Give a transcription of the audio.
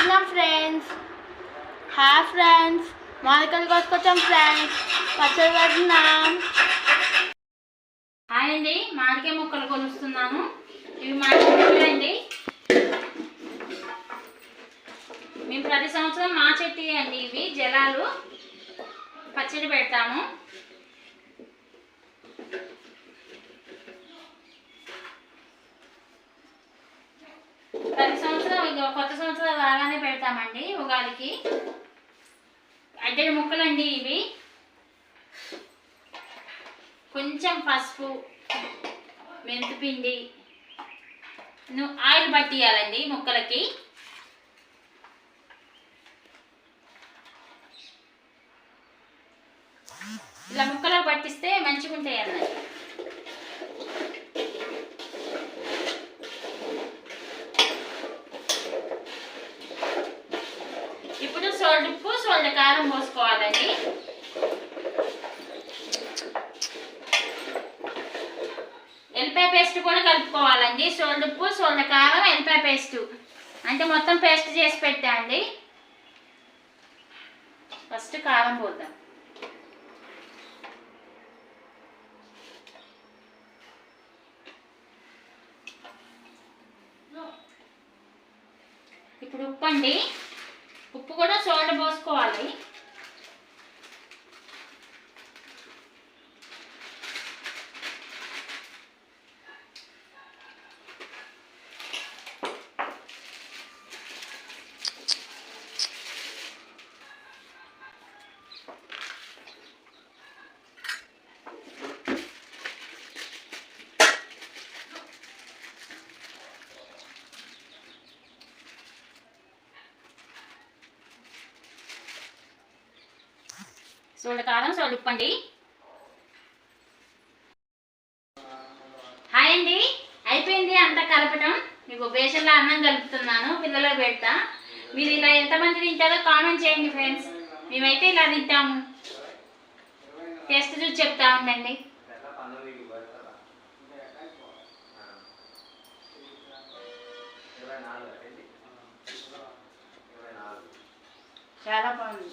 పెడుతున్నాం ఫ్రెండ్స్ హా ఫ్రెండ్స్ మామిడికాయలు కోసుకొచ్చాం ఫ్రెండ్స్ పచ్చడి పెడుతున్నాం. హాయ్ అండి మామిడికాయ ముక్కలు కొలుస్తున్నాను. ఇవి మామిడి అండి. మేము ప్రతి సంవత్సరం మా చెట్టు అండి ఇవి జలాలు. పచ్చడి పెడతాము. ప్రతి సంవత్సరం ఇక కొత్త సంవత్సరం రాగానే పెడతామండి ఉగాదికి. అడ్డడి ముక్కలండి ఇవి. కొంచెం పసుపు మెంతిపిండి ఆయిల్ పట్టియాలండి ముక్కలకి. ఇలా ముక్కలకు పట్టిస్తే మంచిగా ఉంటాయి అన్నది సోల్డ్ ఉప్పు సోల్డ్ కారం పోసుకోవాలండి ఎల్లిపాయ పేస్ట్ కూడా కలుపుకోవాలండి. సోల్డ్ ఉప్పు సోల్డ్ కారం ఎల్లిపాయ పేస్ట్. అంటే మొత్తం పేస్ట్ చేసి పెట్టా అండి. ఫస్ట్ కారం పోద్దాం. ఇప్పుడు ఉప్పు అండి. ఉప్పు కూడా సోల్డ్ పోసుకోవాలి. సోల్డ్ కారం సోల్డ్ ఉప్పు అండి హాయ్ అండి. అయిపోయింది అంతా కలపటం. మీకు బేసన్లో అన్నం కలుపుతున్నాను పిల్లలకు పెడతా. మీరు ఇలా ఎంతమంది తింటారో కామెంట్ చేయండి ఫ్రెండ్స్. మేమైతే ఇలా తింటాము. టేస్ట్ చూసి చెప్తా ఉండండి. చాలా బాగుంది.